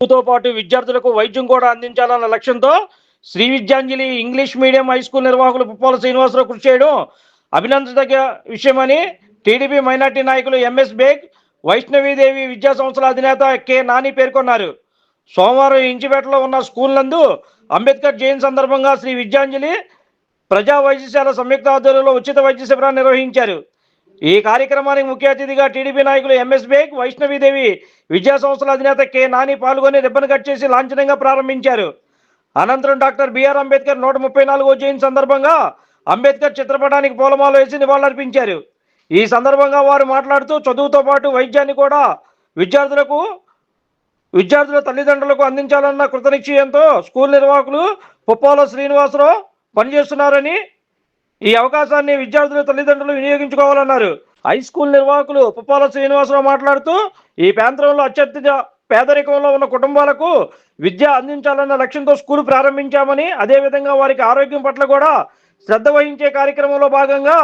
చదువుతో పాటు విద్యార్థులకు వైద్యం కూడా అందించాలన్న లక్ష్యంతో Sri Vidyanjali English medium high school నిర్వాహకులు పుప్పాల శ్రీనివాసరావు కృషి చేయడం అభినందదగ్గ విషయమని టీడీపీ మైనార్టీ నాయకులు ఎంఎస్ బేగ్ వైష్ణవీదేవి విద్యా సంస్థల అధినేత కె నాని పేర్కొన్నారు. సోమవారం ఇంచిపేటలో ఉన్న స్కూల్ నందు అంబేద్కర్ జయంతి సందర్భంగా శ్రీ విద్యాంజలి ప్రజా వైద్యశాల సంయుక్త ఆధ్వర్యంలో ఉచిత వైద్య శిబిరాన్ని నిర్వహించారు. ఈ కార్యక్రమానికి ముఖ్య అతిథిగా టీడీపీ నాయకులు ఎంఎస్ బేగ్ వైష్ణవీదేవి విద్యా సంస్థల అధినేత కె నాని పాల్గొని రిబ్బన్ కట్ చేసి లాంఛనంగా ప్రారంభించారు. అనంతరం డాక్టర్ బిఆర్ అంబేద్కర్ నూట ముప్పై నాలుగో జయంతి సందర్భంగా అంబేద్కర్ చిత్రపటానికి పూలమాలు వేసి నివాళులర్పించారు. ఈ సందర్భంగా వారు మాట్లాడుతూ చదువుతో పాటు వైద్యాన్ని కూడా విద్యార్థులకు విద్యార్థుల తల్లిదండ్రులకు అందించాలన్న కృతనిశ్చయంతో స్కూల్ నిర్వాహకులు పుప్పాల శ్రీనివాసరావు పనిచేస్తున్నారని ఈ అవకాశాన్ని విద్యార్థుల తల్లిదండ్రులు వినియోగించుకోవాలన్నారు. హై స్కూల్ నిర్వాహకులు పుప్పాల శ్రీనివాసరావు మాట్లాడుతూ ఈ ప్రాంతంలో అత్యధిక పేదరికంలో ఉన్న కుటుంబాలకు విద్య అందించాలన్న లక్ష్యంతో స్కూల్ ప్రారంభించామని అదేవిధంగా వారికి ఆరోగ్యం పట్ల కూడా శ్రద్ధ వహించే కార్యక్రమంలో భాగంగా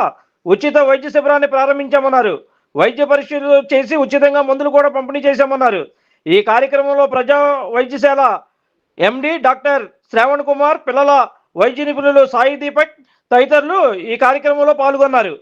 ఉచిత వైద్య శిబిరాన్ని ప్రారంభించామన్నారు. వైద్య పరిశీలన చేసి ఉచితంగా మందులు కూడా పంపిణీ చేశామన్నారు. ఈ కార్యక్రమంలో ప్రజా వైద్యశాల ఎండి డాక్టర్ శ్రావణ్ కుమార్ పిల్లల వైద్య నిపుణులు సాయి దీపక్ తదితరులు ఈ కార్యక్రమంలో పాల్గొన్నారు.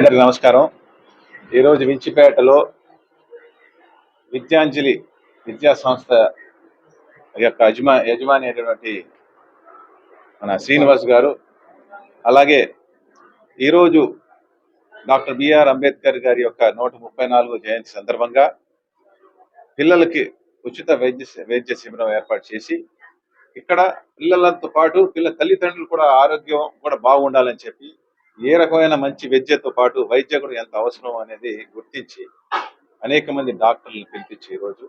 అందరికి నమస్కారం. ఈరోజు వించిపేటలో విద్యాంజలి విద్యా సంస్థ యొక్క యజమా యజమాని అయినటువంటి మన శ్రీనివాస్ గారు అలాగే ఈరోజు డాక్టర్ బిఆర్ అంబేద్కర్ గారి యొక్క నూట ముప్పై నాలుగు జయంతి సందర్భంగా పిల్లలకి ఉచిత వైద్య వైద్య శిబిరం ఏర్పాటు చేసి ఇక్కడ పిల్లలతో పాటు పిల్లల తల్లిదండ్రులు కూడా ఆరోగ్యం కూడా బాగుండాలని చెప్పి ఏ రకమైన మంచి విద్యతో పాటు వైద్య కూడా ఎంత అవసరం అనేది గుర్తించి అనేక మంది డాక్టర్లను పిలిపించి ఈరోజు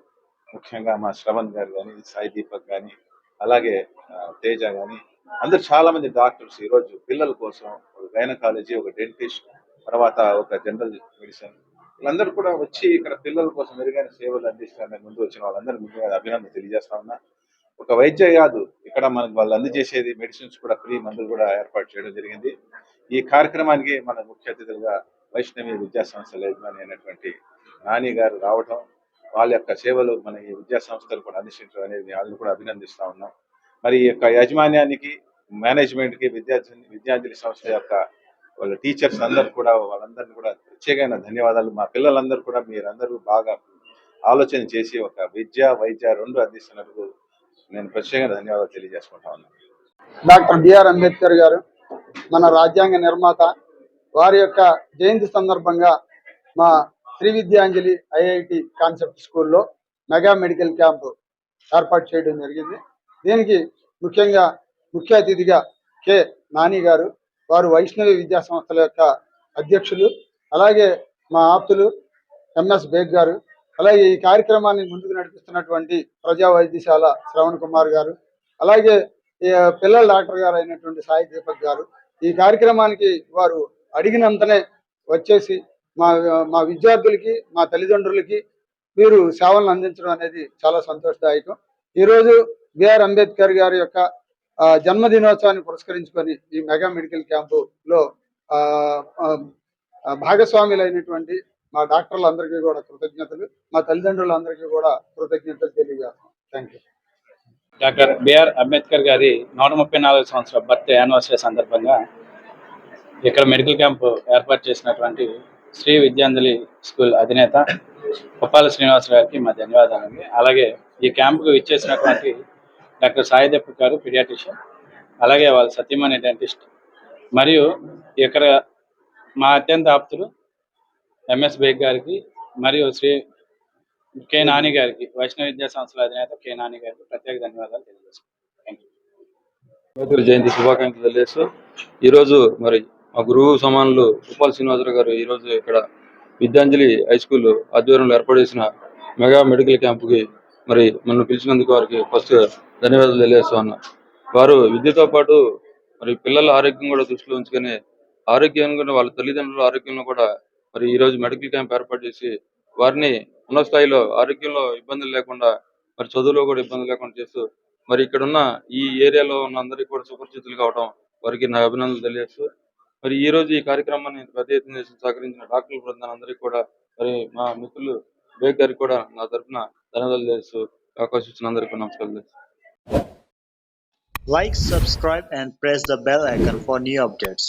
ముఖ్యంగా మా శ్రవణ్ గారు కానీ సాయి దీపక్ కానీ అలాగే తేజ కానీ అందరు చాలా మంది డాక్టర్స్ ఈరోజు పిల్లల కోసం ఒక గైనకాలజీ ఒక డెంటిస్ట్ తర్వాత ఒక జనరల్ మెడిసిన్ వీళ్ళందరూ కూడా వచ్చి ఇక్కడ పిల్లల కోసం మెరుగైన సేవలు అందించడానికి ముందు వచ్చిన వాళ్ళందరూ ముందుగా అభినందన తెలియజేస్తా ఉన్నా. ఒక వైద్య కాదు ఇక్కడ మనకు వాళ్ళు అందజేసేది మెడిసిన్స్ కూడా ఫ్రీ మందులు కూడా ఏర్పాటు చేయడం జరిగింది. ఈ కార్యక్రమానికి మన ముఖ్య అతిథులుగా వైష్ణవి విద్యా సంస్థల యజమాని అయినటువంటి నాని గారు రావటం వాళ్ళ యొక్క సేవలు మన ఈ విద్యా సంస్థలు కూడా అందించడం అనేది వాళ్ళని కూడా అభినందిస్తా ఉన్నాం. మరి ఈ యొక్క యాజమాన్యానికి మేనేజ్మెంట్కి విద్యార్థి విద్యాంజలి సంస్థ యొక్క వాళ్ళ టీచర్స్ అందరు కూడా వాళ్ళందరినీ కూడా ప్రత్యేకమైన ధన్యవాదాలు. మా పిల్లలందరూ కూడా మీరందరూ బాగా ఆలోచన చేసి ఒక విద్య వైద్య రెండు అందిస్తున్నందుకు నేను ప్రత్యేకంగా ధన్యవాదాలు తెలియజేసుకుంటా ఉన్నాను. డాక్టర్ బిఆర్ అంబేద్కర్ గారు. మన రాజ్యాంగ నిర్మాత వారి యొక్క జయంతి సందర్భంగా మా శ్రీ విద్యాంజలి ఐఐటి కాన్సెప్ట్ స్కూల్లో మెగా మెడికల్ క్యాంపు ఏర్పాటు చేయడం జరిగింది. దీనికి ముఖ్యంగా ముఖ్య అతిథిగా కె నాని గారు వారు వైష్ణవి విద్యా సంస్థల యొక్క అధ్యక్షులు అలాగే మా ఆప్తులు ఎంఎస్ బేగ్ గారు అలాగే ఈ కార్యక్రమాన్ని ముందుకు నడిపిస్తున్నటువంటి ప్రజా వైద్యశాల శ్రవణ్ కుమార్ గారు అలాగే పిల్లల డాక్టర్ గారు అయినటువంటి సాయి దీపక్ గారు ఈ కార్యక్రమానికి వారు అడిగినంతనే వచ్చేసి మా మా విద్యార్థులకి మా తల్లిదండ్రులకి వీరు సేవలను అందించడం అనేది చాలా సంతోషదాయకం. ఈరోజు బిఆర్ అంబేద్కర్ గారి యొక్క జన్మదినోత్సవాన్ని పురస్కరించుకొని ఈ మెగా మెడికల్ క్యాంపులో భాగస్వాములైనటువంటి మా డాక్టర్లందరికీ కూడా కృతజ్ఞతలు మా తల్లిదండ్రులందరికీ కూడా కృతజ్ఞతలు తెలియజేస్తాం thank you doctor B R Ambedkar గారి నూట ముప్పై నాలుగు సంవత్సరాల బర్త్ యానివర్సరీ సందర్భంగా ఇక్కడ మెడికల్ క్యాంపు ఏర్పాటు చేసినటువంటి శ్రీ విద్యాంజలి స్కూల్ అధినేత ఉప్పాల శ్రీనివాస్ గారికి మా ధన్యవాదాలండి. అలాగే ఈ క్యాంపుకు ఇచ్చేసినటువంటి డాక్టర్ సాయిదప్ప గారు పిడియాటిషియన్ అలాగే వాళ్ళ సత్యమణి డెంటిస్ట్ మరియు ఇక్కడ మా అత్యంత ఆప్తులు ఎంఎస్ బేగ్ గారికి మరియు శ్రీ కె నాని గారికి వైష్ణవ విద్యా సంస్థల అధినేత కె నాని గారికి ప్రత్యేక ధన్యవాదాలు తెలియజేస్తున్నాను. జయంతి శుభాకాంక్షలు తెలియజేస్తూ ఈరోజు మరి మా గురువు సమానులు ఉపాల్ శ్రీనివాసరావు గారు ఈరోజు ఇక్కడ విద్యాంజలి హై స్కూల్ ఆధ్వర్యంలో ఏర్పాటు చేసిన మెగా మెడికల్ క్యాంపుకి మరి మనం పిలిచినందుకు వారికి ఫస్ట్ ధన్యవాదాలు తెలియజేస్తా వారు విద్యతో పాటు మరి పిల్లల ఆరోగ్యం కూడా దృష్టిలో ఉంచుకొని ఆరోగ్యంగా వాళ్ళ తల్లిదండ్రుల ఆరోగ్యంలో కూడా మరి ఈ రోజు మెడికల్ క్యాంప్ ఏర్పాటు చేసి వారిని ఉన్న స్థాయిలో ఆరోగ్యంలో ఇబ్బందులు లేకుండా మరి చదువులో కూడా ఇబ్బందులు లేకుండా చేస్తూ మరి ఇక్కడ ఉన్న ఈ ఏరియాలో ఉన్న అందరికీ కూడా సుపరిచితులు కావడం వారికి నా అభినందనలు తెలియజేస్తూ మరి ఈ రోజు ఈ కార్యక్రమాన్ని పెద్ద ఎత్తున చేసి సహకరించిన డాక్టర్ల బృందాలందరికీ అందరికీ కూడా మరి మా మిత్రులు బేగ్ గారికి కూడా నా తరఫున ధన్యవాదాలు తెలియజేస్తూ అవకాశం ఇచ్చిన అందరికీ నమస్కారాలు తెలియజేస్తూ Like, subscribe, and press the bell icon for new updates.